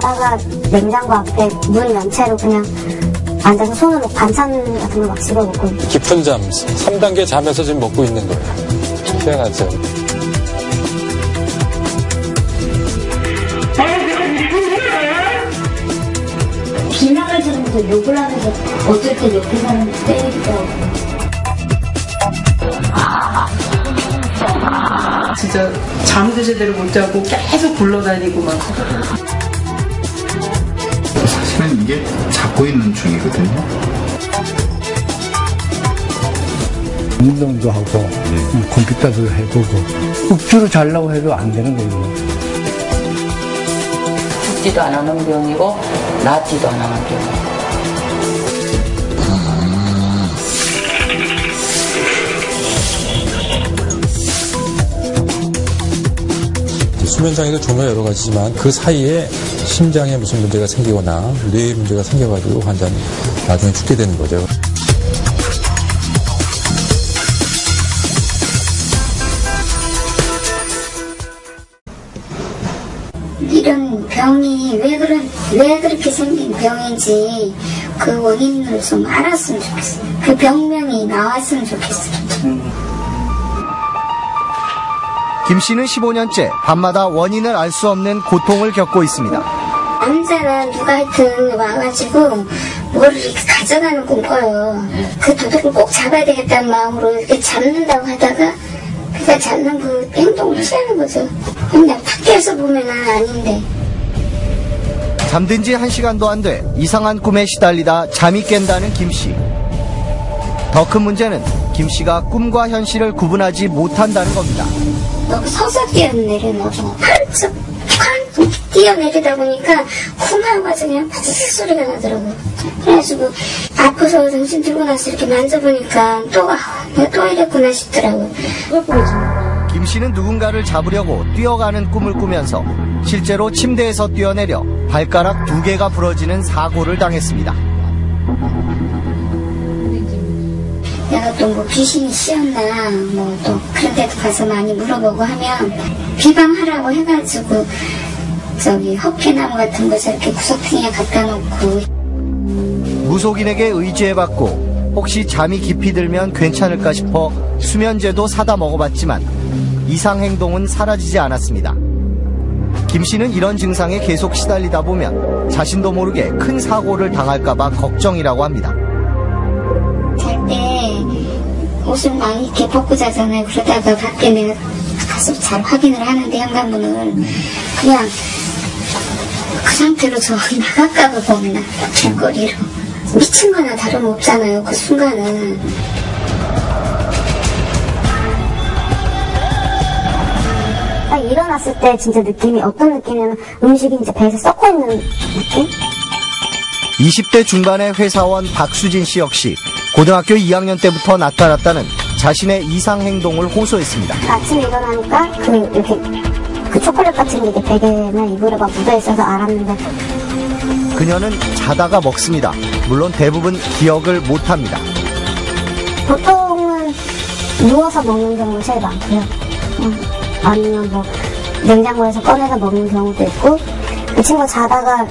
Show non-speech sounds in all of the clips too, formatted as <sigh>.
자다가 냉장고 앞에 문 연 채로 그냥 앉아서 손으로 반찬 같은 거 막 집어 먹고 깊은 잠, 3단계 잠에서 지금 먹고 있는 거예요. 희한하죠. 비명을 지르면서 욕을 하면서 어쩔 때 옆에 사람 때리기도 하고 진짜 잠도 제대로 못 자고 계속 굴러다니고 막 게 잡고 있는 중이거든요. 운동도 하고 음, 컴퓨터도 해보고 억지로 잘라고 해도 안 되는 거예요. 죽지도 안 하는 병이고 낫지도 안 하는 병. 수면장애도 종류가 여러 가지지만 그 사이에 심장에 무슨 문제가 생기거나 뇌에 문제가 생겨가지고 환자는 나중에 죽게 되는 거죠. 이런 병이 왜 그런 왜 그렇게 생긴 병인지 그 원인을 좀 알았으면 좋겠어요. 그 병명이 나왔으면 좋겠어요. 김 씨는 15년째 밤마다 원인을 알 수 없는 고통을 겪고 있습니다. 남자는 누가 하여튼 와가지고 뭐를 이렇게 가져가는 꿈 꿔요. 그 도둑을 꼭 잡아야 되겠다는 마음으로 이렇게 잡는다고 하다가 그가 잡는 그 행동을 취하는 거죠. 그냥 밖에서 보면은 아닌데. 잠든 지 한시간도 안 돼 이상한 꿈에 시달리다 잠이 깬다는 김 씨. 더 큰 문제는 김 씨가 꿈과 현실을 구분하지 못한다는 겁니다. 너무 서서 뛰어내리는 팔쭉 쾅 뛰어내리다 보니까 쿵하고 그냥 파지직 소리가 나더라고요. 그래가지고 아파서 정신 들고 나서 이렇게 만져보니까 또, 아, 또 이랬구나 싶더라고요. 김 씨는 누군가를 잡으려고 뛰어가는 꿈을 꾸면서 실제로 침대에서 뛰어내려 발가락 두 개가 부러지는 사고를 당했습니다. 내가 또 뭐 귀신이 씌었나 뭐 또 그런 데도 가서 많이 물어보고 하면 비방하라고 해가지고 저기 헛개나무 같은 거 저렇게 구석탱이에 갖다 놓고 무속인에게 의지해봤고 혹시 잠이 깊이 들면 괜찮을까 싶어 수면제도 사다 먹어봤지만 이상 행동은 사라지지 않았습니다. 김 씨는 이런 증상에 계속 시달리다 보면 자신도 모르게 큰 사고를 당할까봐 걱정이라고 합니다. 옷을 막 이렇게 벗고 자잖아요. 그러다가 밖에 내가 가서 잘 확인을 하는데 현관문을 그냥 그 상태로 저 <laughs> 나갈까봐 겁나 길거리로 미친 거나 다름없잖아요. 그 순간은 딱 일어났을 때 진짜 느낌이 어떤 느낌이냐면 음식이 이제 배에서 썩고 있는 느낌? 20대 중반의 회사원 박수진 씨 역시 고등학교 2학년 때부터 나타났다는 자신의 이상 행동을 호소했습니다. 아침에 일어나니까 그 이렇게 그 초콜릿 같은 게 이렇게 베개나 이불에 막 묻어 있어서 알았는데 그녀는 자다가 먹습니다. 물론 대부분 기억을 못 합니다. 보통은 누워서 먹는 경우가 제일 많고요. 음, 아니면 뭐 냉장고에서 꺼내서 먹는 경우도 있고 그 친구가 자다가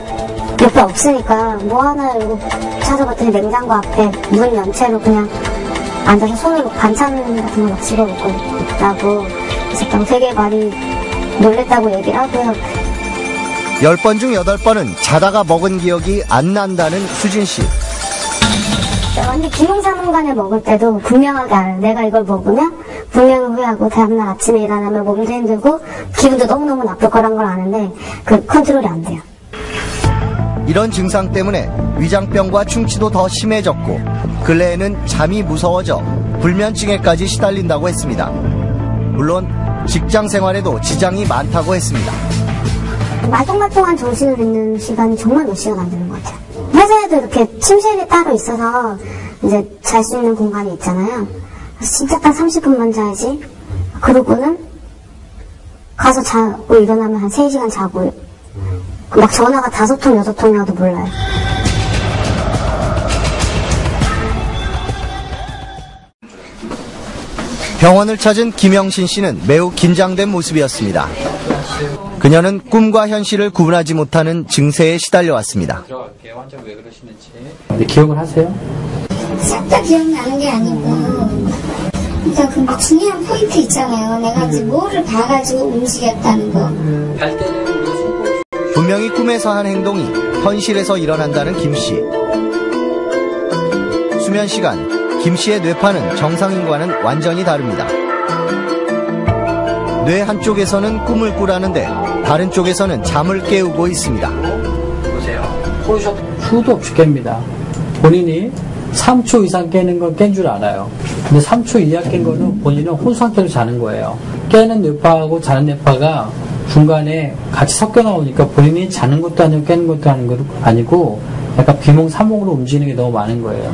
옆에 없으니까 뭐 하나 이러고 찾아봤더니 냉장고 앞에 문 연 채로 그냥 앉아서 손으로 반찬 같은 거막 집어 먹고 있다고 그래서 되게 많이 놀랬다고 얘기를 하고요. 10번 중 8번은 자다가 먹은 기억이 안 난다는 수진 씨. 완전 기능사문간에 먹을 때도 분명하게 알아요. 내가 이걸 먹으면 분명히 후회하고 다음날 아침에 일어나면 몸도 힘들고 기분도 너무너무 나쁠 거란 걸 아는데 그 컨트롤이 안 돼요. 이런 증상 때문에 위장병과 충치도 더 심해졌고 근래에는 잠이 무서워져 불면증에까지 시달린다고 했습니다. 물론 직장 생활에도 지장이 많다고 했습니다. 말똥말똥한 정신을 있는 시간이 정말 몇 시간 안 되는 것 같아요. 회사에도 이렇게 침실이 따로 있어서 이제 잘 수 있는 공간이 있잖아요. 진짜 딱 30분만 자야지. 그러고는 가서 자고 일어나면 한 3시간 자고 막 전화가 다섯 통, 여섯 통이 와도 몰라요. 병원을 찾은 김영신 씨는 매우 긴장된 모습이었습니다. 그녀는 꿈과 현실을 구분하지 못하는 증세에 시달려왔습니다. 들어갈게요. 환자 왜 그러시는지. 근데 기억을 하세요? 싹 다 기억나는 게 아니고 그러니까 근데 중요한 포인트 있잖아요. 내가 이제 뭐를 봐가지고 움직였다는 거. 분명히 꿈에서 한 행동이 현실에서 일어난다는 김 씨. 수면 시간, 김 씨의 뇌파는 정상인과는 완전히 다릅니다. 뇌 한쪽에서는 꿈을 꾸라는데 다른 쪽에서는 잠을 깨우고 있습니다. 보세요. 포르셔도 수도 없이 깹니다. 본인이 3초 이상 깨는 건 깬 줄 알아요. 근데 3초 이하 깬 거는 본인은 혼상태로 자는 거예요. 깨는 뇌파하고 자는 뇌파가 중간에 같이 섞여 나오니까 본인이 자는 것도 아니고 깨는 것도 아니고 약간 비몽 사몽으로 움직이는 게 너무 많은 거예요.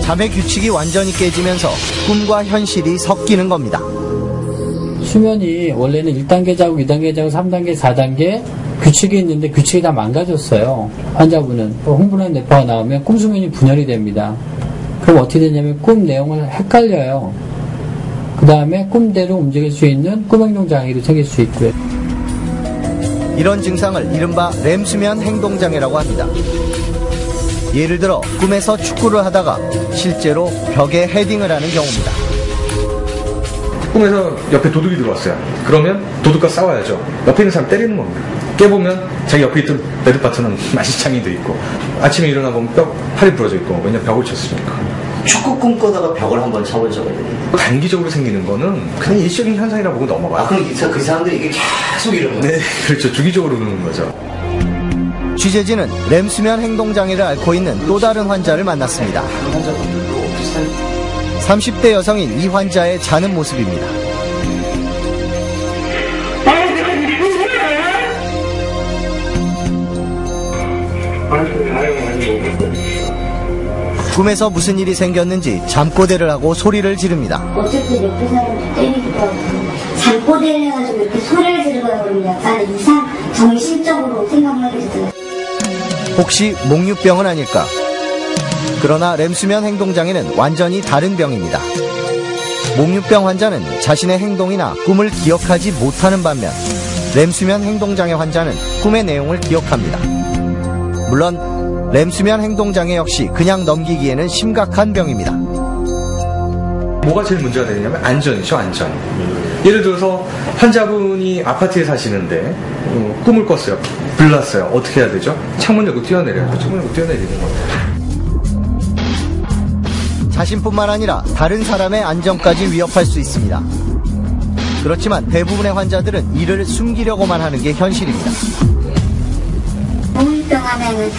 잠의 규칙이 완전히 깨지면서 꿈과 현실이 섞이는 겁니다. 수면이 원래는 1단계 자고 2단계 자고 3단계 4단계 규칙이 있는데 규칙이 다 망가졌어요. 환자분은 또 흥분한 뇌파가 나오면 꿈 수면이 분열이 됩니다. 그럼 어떻게 되냐면 꿈 내용을 헷갈려요. 그 다음에 꿈대로 움직일 수 있는 꿈행동 장애도 생길 수 있고요. 이런 증상을 이른바 렘수면 행동장애라고 합니다. 예를 들어 꿈에서 축구를 하다가 실제로 벽에 헤딩을 하는 경우입니다. 꿈에서 옆에 도둑이 들어왔어요. 그러면 도둑과 싸워야죠. 옆에 있는 사람 때리는 겁니다. 깨보면 자기 옆에 있던 베드파트는 만시창이 돼 있고 아침에 일어나 보면 뼈 팔이 부러져 있고 왜냐 벽을 쳤으니까. 축구 꿈꾸다가 벽을 한번 쳐본 적은 있는데. 단기적으로 생기는 거는 그냥 일시적인 현상이라고 보고 넘어가요. 아, 그럼 이 사- 그 사람들이 이게 계속 이러는 거예요? 네, <laughs> 그렇죠. 주기적으로 그러는 거죠. 취재진은 렘수면 행동장애를 앓고 있는 또 다른 환자를 만났습니다. 30대 여성인 이 환자의 자는 모습입니다. 꿈에서 무슨 일이 생겼는지 잠꼬대를 하고 소리를 지릅니다. 어쨌든 옆에 사람도 때리기도 하고 잠꼬대를 해가지고 이렇게 소리를 지르고 그러면 약간 이상 정신적으로 하게 되더라고요. 혹시 목류병은 아닐까? 그러나 렘수면 행동장애는 완전히 다른 병입니다. 목류병 환자는 자신의 행동이나 꿈을 기억하지 못하는 반면 렘수면 행동장애 환자는 꿈의 내용을 기억합니다. 물론 렘수면 행동장애 역시 그냥 넘기기에는 심각한 병입니다. 뭐가 제일 문제가 되냐면 안전이죠, 안전. 예를 들어서 환자분이 아파트에 사시는데 어, 꿈을 꿨어요. 불났어요. 어떻게 해야 되죠? 창문 열고 뛰어내려요. 창문 열고 뛰어내리는 거예요. 자신뿐만 아니라 다른 사람의 안전까지 위협할 수 있습니다. 그렇지만 대부분의 환자들은 이를 숨기려고만 하는 게 현실입니다. 우울병 하면은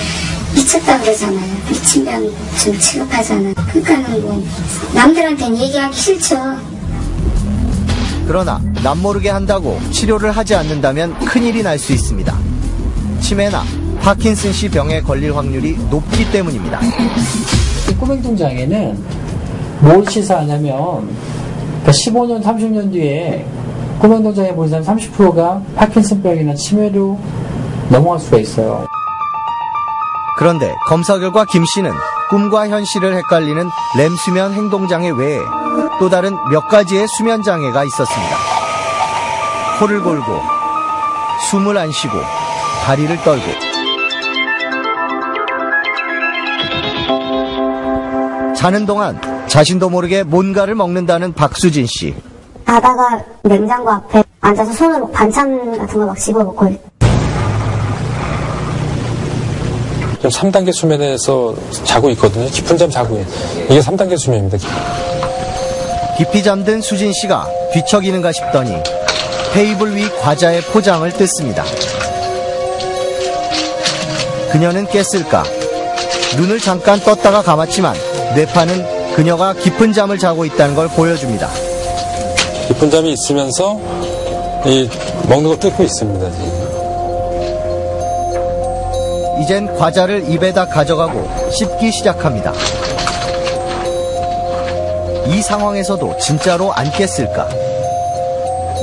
미쳤다 그러잖아요. 미친 병 좀 취급하잖아요. 그러니까는 뭐 남들한테는 얘기하기 싫죠. 그러나 남모르게 한다고 치료를 하지 않는다면 큰일이 날 수 있습니다. 치매나 파킨슨 씨 병에 걸릴 확률이 높기 때문입니다. 이 꿈행동 장애는 뭘 시사하냐면 그러니까 15년, 30년 뒤에 꿈행동 장애 보는 사람 30%가 파킨슨병이나 치매로 넘어갈 수가 있어요. 그런데 검사 결과 김 씨는 꿈과 현실을 헷갈리는 렘 수면 행동장애 외에 또 다른 몇 가지의 수면 장애가 있었습니다. 코를 골고 숨을 안 쉬고 다리를 떨고 자는 동안 자신도 모르게 뭔가를 먹는다는 박수진 씨. 자다가 냉장고 앞에 앉아서 손으로 반찬 같은 거막 집어 먹고 지금 3단계 수면에서 자고 있거든요. 깊은 잠 자고 있는. 이게 3단계 수면입니다. 깊이 잠든 수진 씨가 뒤척이는가 싶더니 테이블 위 과자의 포장을 뜯습니다. 그녀는 깼을까? 눈을 잠깐 떴다가 감았지만 뇌파는 그녀가 깊은 잠을 자고 있다는 걸 보여줍니다. 깊은 잠이 있으면서 이 먹는 걸 뜯고 있습니다. 이젠 과자를 입에다 가져가고 씹기 시작합니다. 이 상황에서도 진짜로 안 깼을까?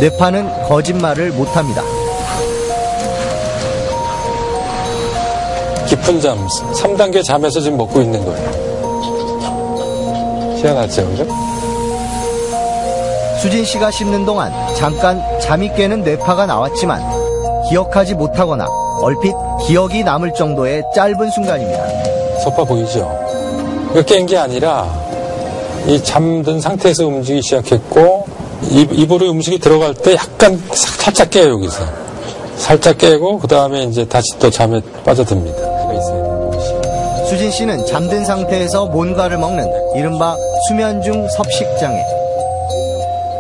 뇌파는 거짓말을 못합니다. 깊은 잠, 3단계 잠에서 지금 먹고 있는 거예요. 희한하죠, 그죠? 수진 씨가 씹는 동안 잠깐 잠이 깨는 뇌파가 나왔지만 기억하지 못하거나 얼핏 기억이 남을 정도의 짧은 순간입니다. 소파 보이죠? 이거 깬게 아니라 이 잠든 상태에서 움직이기 시작했고 입, 입으로 음식이 들어갈 때 약간 사- 살짝 깨요 여기서 살짝 깨고 그 다음에 이제 다시 또 잠에 빠져듭니다. 수진 씨는 잠든 상태에서 뭔가를 먹는 이른바 수면 중 섭식장애.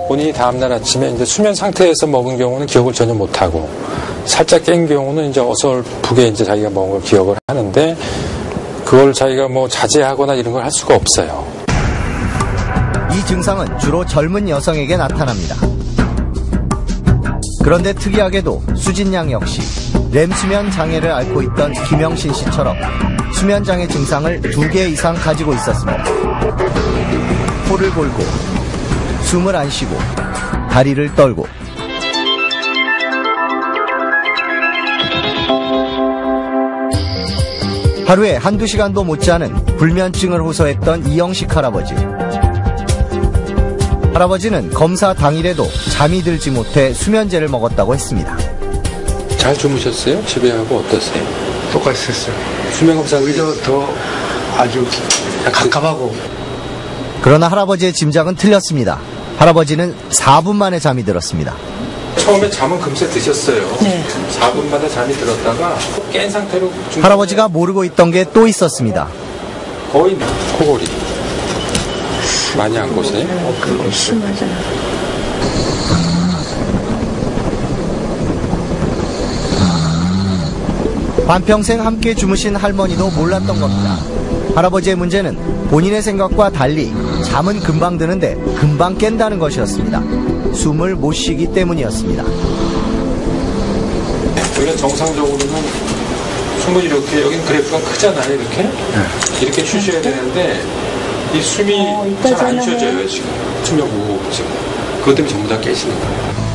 본인이 다음날 아침에 이제 수면 상태에서 먹은 경우는 기억을 전혀 못하고 살짝 깬 경우는 이제 어설프게 이제 자기가 먹은 걸 기억을 하는데 그걸 자기가 뭐 자제하거나 이런 걸 할 수가 없어요. 이 증상은 주로 젊은 여성에게 나타납니다. 그런데 특이하게도 수진 양 역시 렘 수면 장애를 앓고 있던 김영신 씨처럼 수면 장애 증상을 두 개 이상 가지고 있었습니다. 코를 골고 숨을 안 쉬고 다리를 떨고 하루에 한두 시간도 못자는 불면증을 호소했던 이영식 할아버지. 할아버지는 검사 당일에도 잠이 들지 못해 수면제를 먹었다고 했습니다. 잘 주무셨어요? 집에 하고 어떠세요? 똑같았어요. 수면 검사 오히려 더 아주 갑갑하고 그러나 할아버지의 짐작은 틀렸습니다. 할아버지는 4분 만에 잠이 들었습니다. 처음에 잠은 금세 드셨어요. 네. 4분마다 잠이 들었다가 깬 상태로 중간에 할아버지가 모르고 있던 게 또 있었습니다. 거의 코골이 많이 안 고세요? 반평생 함께 주무신 할머니도 몰랐던 겁니다. 할아버지의 문제는 본인의 생각과 달리 잠은 금방 드는데 금방 깬다는 것이었습니다. 숨을 못 쉬기 때문이었습니다. 원래 정상적으로는 숨을 이렇게 여긴 그래프가 크잖아요 이렇게 이렇게 쉬셔야 되는데 이 숨이 잘안 쉬어져요 지금 수면 무호흡 지금 그것 때문에 전부 다 깨시는 거예요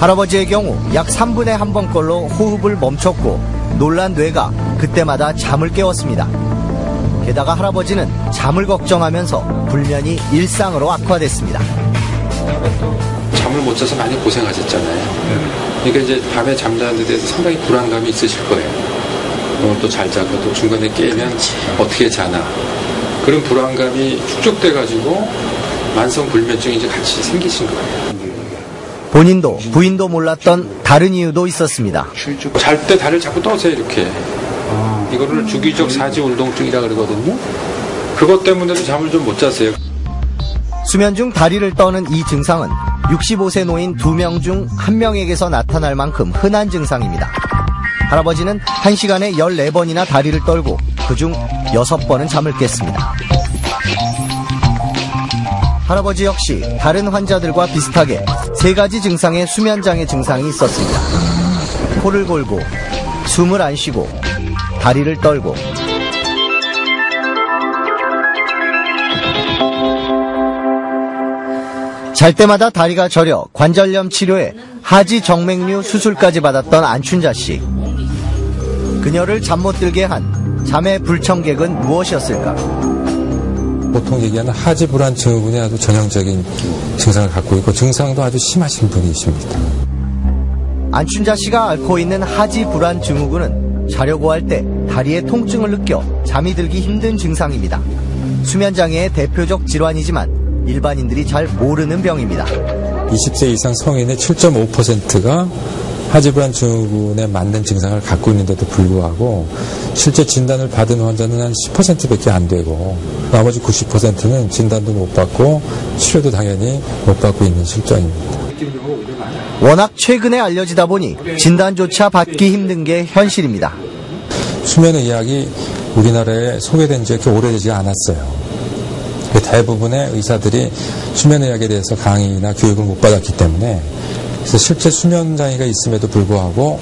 할아버지의 경우 약 3분의 한 번꼴로 호흡을 멈췄고 놀란 뇌가 그때마다 잠을 깨웠습니다. 게다가 할아버지는 잠을 걱정하면서 불면이 일상으로 악화됐습니다. 잠을 못 자서 많이 고생하셨잖아요. 그러니까 이제 밤에 잠자는 데 대해서 상당히 불안감이 있으실 거예요. 오늘 또잘 자고 또 중간에 깨면 어떻게 자나. 그런 불안감이 축적돼 가지고 만성 불면증이 이제 같이 생기신 거예요. 본인도 부인도 몰랐던 다른 이유도 있었습니다. 잘 때 다리를 자꾸 떠세요 이렇게 이거를 주기적 사지 운동증이라 그러거든요 그것 때문에도 잠을 좀 못 잤어요 수면 중 다리를 떠는 이 증상은 65세 노인 2명 중 1명에게서 나타날 만큼 흔한 증상입니다. 할아버지는 1시간에 14번이나 다리를 떨고 그중 6번은 잠을 깼습니다. 할아버지 역시 다른 환자들과 비슷하게 세 가지 증상의 수면장애 증상이 있었습니다. 코를 골고, 숨을 안 쉬고, 다리를 떨고, 잘 때마다 다리가 저려 관절염 치료에 하지 정맥류 수술까지 받았던 안춘자 씨. 그녀를 잠 못 들게 한 잠의 불청객은 무엇이었을까? 보통 얘기하는 하지 불안 증후군이 아주 전형적인 증상을 갖고 있고 증상도 아주 심하신 분이십니다 안춘자 씨가 앓고 있는 하지 불안 증후군은 자려고 할 때 다리에 통증을 느껴 잠이 들기 힘든 증상입니다. 수면 장애의 대표적 질환이지만 일반인들이 잘 모르는 병입니다. 20세 이상 성인의 7.5%가 하지불안 증후군에 맞는 증상을 갖고 있는데도 불구하고 실제 진단을 받은 환자는 한 10%밖에 안 되고 나머지 90%는 진단도 못 받고 치료도 당연히 못 받고 있는 실정입니다. 워낙 최근에 알려지다 보니 진단조차 받기 힘든 게 현실입니다. 수면의학이 우리나라에 소개된 지 그렇게 오래되지 않았어요. 그 대부분의 의사들이 수면의학에 대해서 강의나 교육을 못 받았기 때문에 그래서 실제 수면 장애가 있음에도 불구하고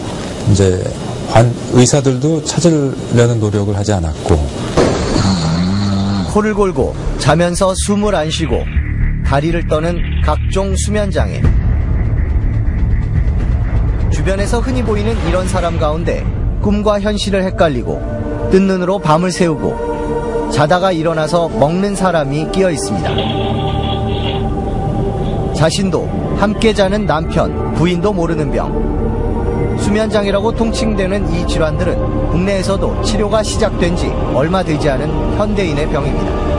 이제 관- 의사들도 찾으려는 노력을 하지 않았고 코를 골고 자면서 숨을 안 쉬고 다리를 떠는 각종 수면 장애. 주변에서 흔히 보이는 이런 사람 가운데 꿈과 현실을 헷갈리고 뜬 눈으로 밤을 새우고 자다가 일어나서 먹는 사람이 끼어 있습니다. 자신도 함께 자는 남편, 부인도 모르는 병. 수면장애라고 통칭되는 이 질환들은 국내에서도 치료가 시작된 지 얼마 되지 않은 현대인의 병입니다.